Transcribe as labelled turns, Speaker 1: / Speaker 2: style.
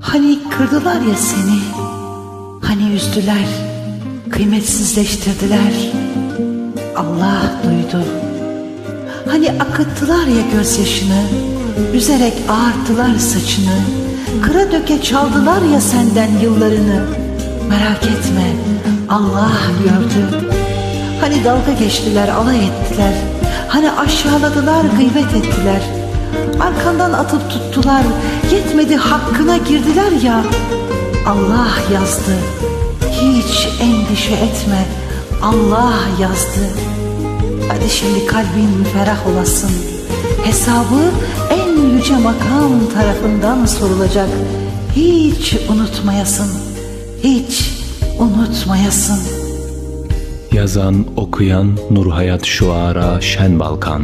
Speaker 1: Hani kırdılar ya seni, hani üzdüler, kıymetsizleştirdiler. Allah duydu. Hani akıttılar ya gözyaşını, üzerek ağarttılar saçını. Kıra döke çaldılar ya senden yıllarını. Merak etme, Allah gördü. Hani dalga geçtiler, alay ettiler. Hani aşağıladılar, gıybet ettiler. Arkandan atıp tuttular, yetmedi hakkına girdiler ya. Allah yazdı, hiç endişe etme, Allah yazdı. Hadi şimdi kalbin ferah olasın. Hesabı en yüce makam tarafından sorulacak. Hiç unutmayasın, hiç unutmayasın.
Speaker 2: Yazan, okuyan Nur Hayat Şuara Şen Balkan